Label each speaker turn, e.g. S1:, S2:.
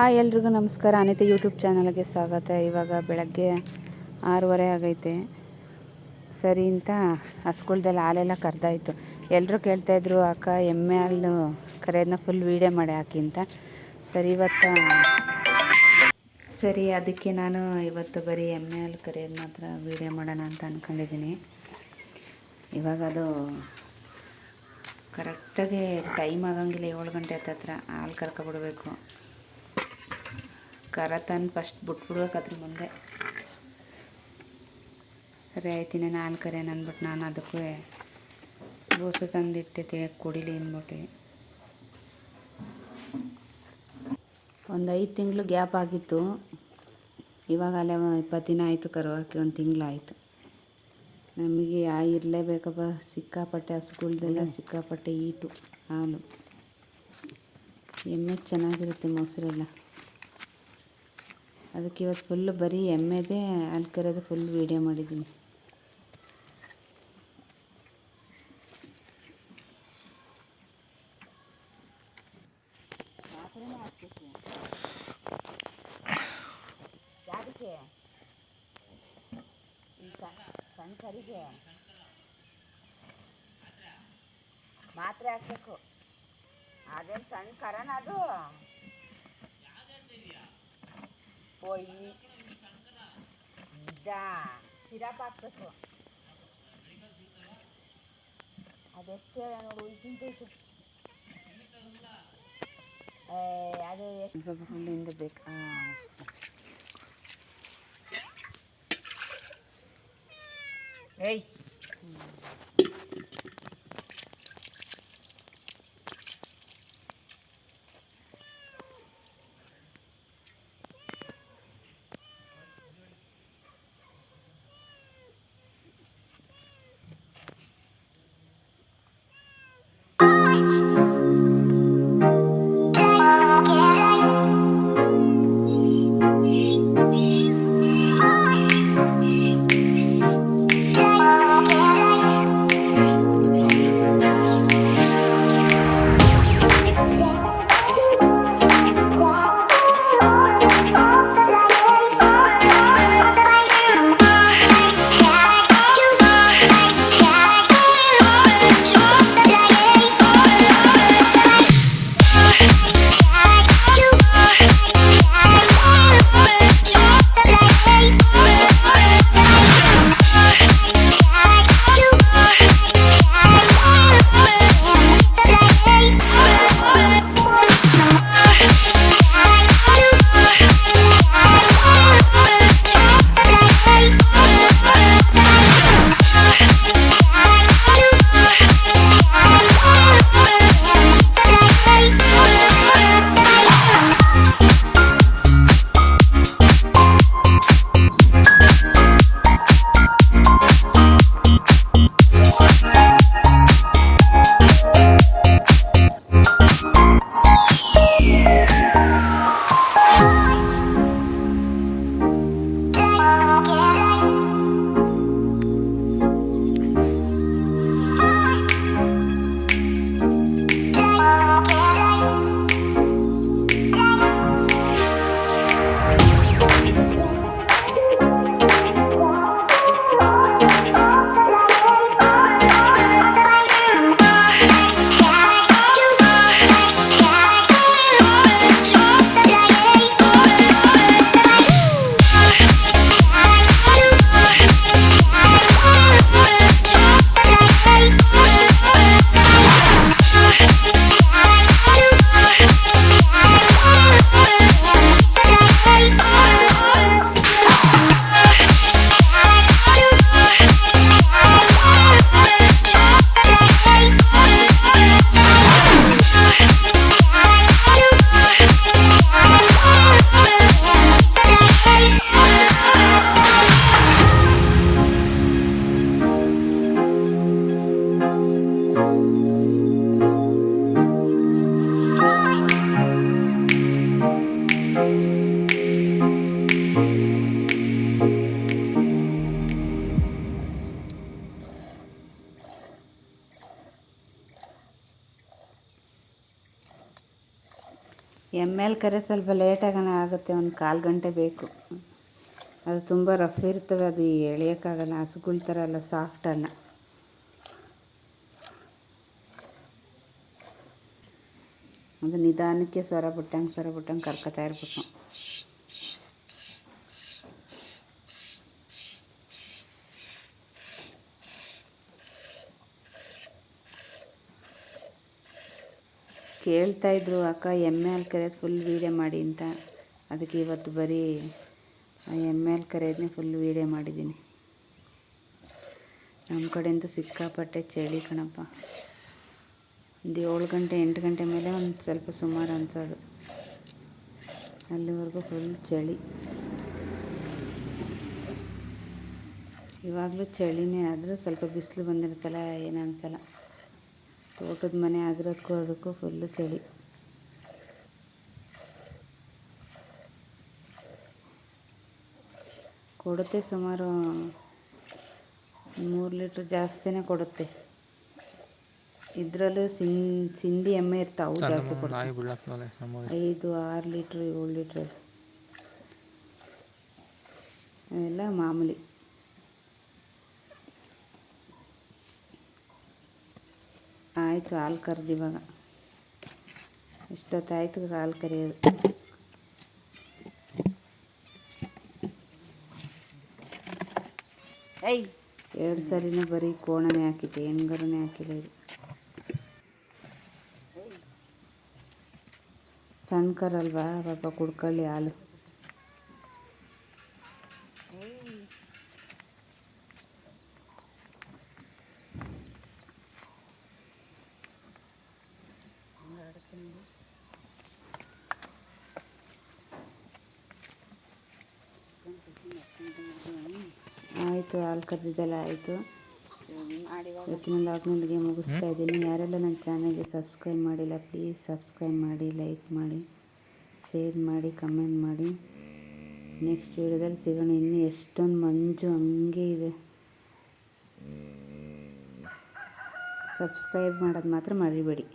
S1: ಆ ಎಲ್ರಿಗೂ ನಮಸ್ಕಾರ. ಅನಿತಾ ಯೂಟ್ಯೂಬ್ ಚಾನಲ್ಗೆ ಸ್ವಾಗತ. ಇವಾಗ ಬೆಳಗ್ಗೆ ಆರೂವರೆ ಆಗೈತೆ. ಸರಿ ಅಂತ ಹಸ್ಗಳ್ದೆಲ್ಲ ಹಾಲೆಲ್ಲ ಕರೆದಾಯಿತು. ಎಲ್ಲರೂ ಕೇಳ್ತಾಯಿದ್ರು ಅಕ್ಕ, ಎಮ್ಮೆ ಹಾಲು ಕರೆಯೋದನ್ನ ಫುಲ್ ವೀಡಿಯೋ ಮಾಡಿ ಹಾಕಿ ಅಂತ. ಸರಿ, ಇವತ್ತು ಸರಿ, ಅದಕ್ಕೆ ನಾನು ಇವತ್ತು ಬರೀ ಎಮ್ಮೆ ಹಾಲು ಕರೆಯೋದು ಮಾತ್ರ ವೀಡಿಯೋ ಮಾಡೋಣ ಅಂತ ಅಂದ್ಕೊಂಡಿದ್ದೀನಿ ಇವಾಗ ಅದು ಕರೆಕ್ಟಾಗಿ ಟೈಮ್ ಆಗಂಗಿಲ್ಲ ಏಳು ಗಂಟೆ ಹತ್ತತ್ರ. ಹಾಲು ಕರ್ಕೊಬಿಡ್ಬೇಕು. ಕರ ತಂದು ಫಸ್ಟ್ ಬಿಟ್ಬಿಡ್ಬೇಕು ಅದ್ರ ಮುಂದೆ. ಸರಿ ಆಯ್ತು ನಾನು ಹಾಲು ಕರೆಯೋಣ ಅಂದ್ಬಿಟ್ಟು ನಾನು ಅದಕ್ಕೂ ಬೋಸು ತಂದಿಟ್ಟೆ ಕುಡಿಲಿ ಅಂದ್ಬಿಟ್ಟು. ಒಂದು ಐದು ತಿಂಗಳು ಗ್ಯಾಪ್ ಆಗಿತ್ತು. ಇವಾಗ ಅಲ್ಲೇ ಇಪ್ಪತ್ತು ದಿನ ಆಯಿತು ಕರೋಕೆ ಹಾಕಿ ಒಂದು ತಿಂಗಳಾಯಿತು. ನಮಗೆ ಆ ಇರಲೇಬೇಕಪ್ಪ ಸಿಕ್ಕಾಪಟ್ಟೆ ಹಸುಗಳ್ದೆಲ್ಲ ಸಿಕ್ಕಾಪಟ್ಟೆ ಈಟು ಹಾಲು. ಎಮ್ಮೆ ಚೆನ್ನಾಗಿರುತ್ತೆ ಮೊಸರೆಲ್ಲ. ಅದಕ್ಕೆ ಇವತ್ತು ಫುಲ್ಲು ಬರೀ ಎಮ್ಮೆದೇ ಹಾಲು ಕರೆಯೋದು ಫುಲ್ ವೀಡಿಯೋ ಮಾಡಿದ್ದೀನಿ ಕರಿಗೆ ಮಾತ್ರೆ ಹಾಕ್ಬೇಕು. ಅದೇನು ಸಣ್ಣ ಕರನ ಅದು? ಓಯ್ ಇದ ಸಿರಪ್ ಹಾಕ್ಬೇಕು ಅದೆಷ್ಟೇ ನೋಡು ಇದಕ್ಕಿಂತ ಇದು ಏ, ಅದು ಎಷ್ಟು ಸ್ವಲ್ಪ ಫುಲ್ಲಿಂದ ಬೇಕು ಹಾಂ ಏಯ್ ಎಮ್ಮೆಲ್ ಕರೆ ಸ್ವಲ್ಪ ಲೇಟಾಗನೇ ಆಗುತ್ತೆ, ಒಂದು ಕಾಲು ಗಂಟೆ ಬೇಕು. ಅದು ತುಂಬ ರಫ್ ಇರ್ತವೆ, ಅದು ಎಳೆಯೋಕ್ಕಾಗಲ್ಲ, ಹಸುಗಳ ಥರ ಎಲ್ಲ ಸಾಫ್ಟ್ ಅನ್ನ. ಅದು ನಿಧಾನಕ್ಕೆ ಸ್ವರ ಬಿಟ್ಟಂಗೆ ಸ್ವರ ಬಿಟ್ಟಂಗೆ ಕರ್ಕೊತಾ ಇರಬೇಕು. ಕೇಳ್ತಾಯಿದ್ರು ಅಕ್ಕ, ಎಮ್ಮೆ ಹಾಲು ಕರೆಯೋದು ಫುಲ್ ವೀಡಿಯೋ ಮಾಡಿ ಅಂತ. ಅದಕ್ಕೆ ಇವತ್ತು ಬರೀ ಎಮ್ಮೆ ಹಾಲು ಕರೆಯೋದನ್ನೇ ಫುಲ್ ವೀಡಿಯೋ ಮಾಡಿದ್ದೀನಿ. ನಮ್ಮ ಕಡೆಯಂತೂ ಸಿಕ್ಕಾಪಟ್ಟೆ ಚಳಿ ಕಣಪ್ಪ. ಒಂದು ಏಳು ಗಂಟೆ, ಎಂಟು ಗಂಟೆ ಮೇಲೆ ಒಂದು ಸ್ವಲ್ಪ ಸುಮಾರು ಅನ್ಸೋದು. ಅಲ್ಲಿವರೆಗೂ ಫುಲ್ ಚಳಿ. ಇವಾಗಲೂ ಚಳಿನೇ ಆದರೂ ಸ್ವಲ್ಪ ಬಿಸಿಲು ಬಂದಿರುತ್ತಲ್ಲ, ಏನು ಅನ್ಸಲ್ಲ. ತೋಟದ ಮನೆ ಆಗಿರೋದಕ್ಕೂ ಅದಕ್ಕೂ ಫುಲ್ಲು ಚಳಿ. ಕೊಡುತ್ತೆ ಸುಮಾರು ಮೂರು ಲೀಟ್ರ್ ಜಾಸ್ತಿನೇ ಕೊಡುತ್ತೆ. ಇದರಲ್ಲೂ ಸಿನ್ ಸಿಂಧಿ ಎಮ್ಮೆ ಇರ್ತಾವೆ ಅವು ಜಾಸ್ತಿ
S2: ನಮ್ಮ
S1: ಐದು ಆರು ಲೀಟ್ರ್ ಏಳು ಲೀಟ್ರ್ ಅವೆಲ್ಲ ಮಾಮೂಲಿ. ಆಯಿತು ಹಾಲು ಕರೆದು ಇವಾಗ. ಇಷ್ಟೊತ್ತಾಯ್ತು ಹಾಲು ಕರೆಯೋದು. ಐ ಎರಡು ಸಲಿನ ಬರೀ ಕೋಣನೇ ಹಾಕಿದ್ದೆ ಹೆಣ್ಗರನೇ ಹಾಕಿಲ್ಲ ಇದು. ಸಣ್ಣ ಕರಲ್ವಾ ಪಾಪ ಕುಡ್ಕೊಳ್ಳಿ ಹಾಲು. ಆಯಿತು ಹಾಲು ಕರೆದಿದ್ದೆಲ್ಲ ಆಯಿತು. ಇವತ್ತಿನ ಲಾಗ್ನಲ್ಲಿಗೆ ಮುಗಿಸ್ತಾ ಇದ್ದೀನಿ. ಯಾರೆಲ್ಲ ನನ್ನ ಚಾನಲ್ಗೆ ಸಬ್ಸ್ಕ್ರೈಬ್ ಮಾಡಿಲ್ಲ ಪ್ಲೀಸ್ ಸಬ್ಸ್ಕ್ರೈಬ್ ಮಾಡಿ ಲೈಕ್ ಮಾಡಿ ಶೇರ್ ಮಾಡಿ ಕಮೆಂಟ್ ಮಾಡಿ. ನೆಕ್ಸ್ಟ್ ವಿಡಿಯೋದಲ್ಲಿ ಸಿಗೋಣ. ಇನ್ನು ಎಷ್ಟೊಂದು ಮಂಜು ಹಂಗೆ ಇದೆ. ಸಬ್ಸ್ಕ್ರೈಬ್ ಮಾಡೋದು ಮಾತ್ರ ಮರಿಬೇಡಿ.